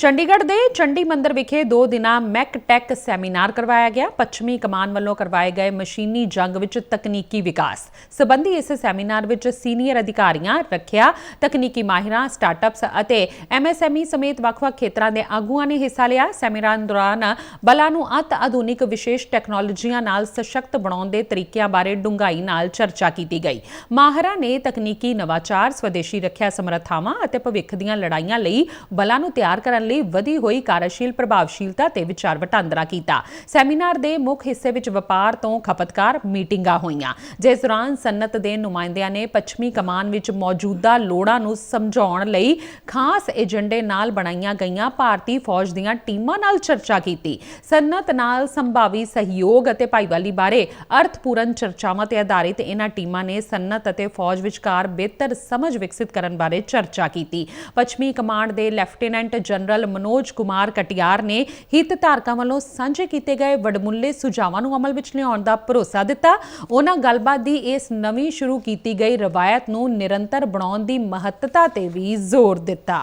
ਚੰਡੀਗੜ੍ਹ ਦੇ ਚੰਡੀ ਮੰਦਰ ਵਿਖੇ ਦੋ ਦਿਨਾਂ ਮੈਕ ਟੈਕ ਸੈਮੀਨਾਰ ਕਰਵਾਇਆ ਗਿਆ। ਪੱਛਮੀ ਕਮਾਨ ਵੱਲੋਂ ਕਰਵਾਏ ਗਏ ਮਸ਼ੀਨੀ ਜੰਗ ਵਿੱਚ ਤਕਨੀਕੀ ਵਿਕਾਸ। ਸਬੰਧੀ ਇਸ ਸੈਮੀਨਾਰ ਵਿੱਚ ਸੀਨੀਅਰ ਅਧਿਕਾਰੀਆਂ ਰੱਖਿਆ, ਤਕਨੀਕੀ ਮਾਹਿਰਾਂ, ਸਟਾਰਟਅਪਸ ਅਤੇ ਐਮਐਸਐਮਈ ਸਮੇਤ ਵੱਖ-ਵੱਖ ਖੇਤਰਾਂ ਦੇ ਆਗੂਆਂ ਨੇ ਹਿੱਸਾ ਲਿਆ। ਸੈਮੀਨਾਰ ਦੌਰਾਨ ਬਲਾਂ ਨੂੰ ਅਤ ਆਧੁਨਿਕ ਵਿਸ਼ੇਸ਼ ਟੈਕਨੋਲੋਜੀਆਂ ਨਾਲ ਸਸ਼ਕਤ ਬਣਾਉਣ ਦੇ ਤਰੀਕਿਆਂ ਬਾਰੇ ਡੂੰਘਾਈ ਨਾਲ ਚਰਚਾ ਕੀਤੀ ਗਈ। ਮਾਹਿਰਾਂ ਨੇ ਤਕਨੀਕੀ ਨਵਾਚਾਰ, ਸਵਦੇਸ਼ੀ ਰੱਖਿਆ ਸਮਰੱਥਾਵਾਂ ਅਤੇ ਭਵਿੱਖ ਦੀਆਂ ਲੜਾਈਆਂ ਲਈ ਬਲਾਂ ਨੂੰ ਤਿਆਰ ਕਰਨ ਲਈ ਵਧੀ ਹੋਈ ਕਾਰਜਸ਼ੀਲ, ਪ੍ਰਭਾਵਸ਼ੀਲਤਾ ਤੇ ਵਿਚਾਰ ਵਟਾਂਦਰਾ ਕੀਤਾ। ਸੈਮੀਨਾਰ ਦੇ ਮੁੱਖ ਹਿੱਸੇ ਵਿੱਚ ਵਪਾਰ ਤੋਂ ਖਪਤਕਾਰ ਮੀਟਿੰਗਾਂ ਹੋਈਆਂ। ਜਿਸ ਦੌਰਾਨ ਸਨਅਤ ਦੇ ਨੁਮਾਇੰਦਿਆਂ ਨੇ ਪੱਛਮੀ ਕਮਾਨ ਵਿੱਚ ਮੌਜੂਦਾ ਲੋੜਾਂ ਨੂੰ ਸਮਝਾਉਣ ਲਈ ਖਾਸ ਏਜੰਡੇ ਨਾਲ ਬਣਾਈਆਂ ਗਈਆਂ ਭਾਰਤੀ ਫੌਜ ਦੀਆਂ ਟੀਮਾਂ ਨਾਲ ਚਰਚਾ ਕੀਤੀ। ਸਨਅਤ ਨਾਲ ਸੰਭਾਵੀ ਸਹਿਯੋਗ ਅਤੇ ਭਾਈਵਾਲੀ ਬਾਰੇ ਅਰਥਪੂਰਨ ਚਰਚਾਵਾਂ ਤੇ ਆਧਾਰਿਤ ਇਹਨਾਂ ਟੀਮਾਂ ਨੇ ਸਨਅਤ ਅਤੇ ਫੌਜ ਵਿਚਕਾਰ ਬਿਹਤਰ ਸਮਝ ਵਿਕਸਿਤ ਕਰਨ ਬਾਰੇ ਚਰਚਾ ਕੀਤੀ। ਪੱਛਮੀ ਕਮਾਂਡ ਦੇ lieutenant general general Manoj Kumar Katiyar ਨੇ ਹਿੱਤ ਧਾਰਕਾਂ ਵੱਲੋਂ ਸਾਂਝੇ ਕੀਤੇ ਗਏ ਵਡਮੁੱਲੇ ਸੁਝਾਵਾਂ ਨੂੰ ਅਮਲ ਵਿੱਚ ਲਿਆਉਣ ਦਾ ਭਰੋਸਾ ਦਿੱਤਾ। ਉਹਨਾਂ ਗੱਲਬਾਤ ਦੀ ਇਸ ਨਵੀਂ ਸ਼ੁਰੂ ਕੀਤੀ ਗਈ ਰਵਾਇਤ ਨੂੰ ਨਿਰੰਤਰ ਬਣਾਉਣ ਦੀ ਮਹੱਤਤਾ ਤੇ ਵੀ ਜ਼ੋਰ ਦਿੱਤਾ।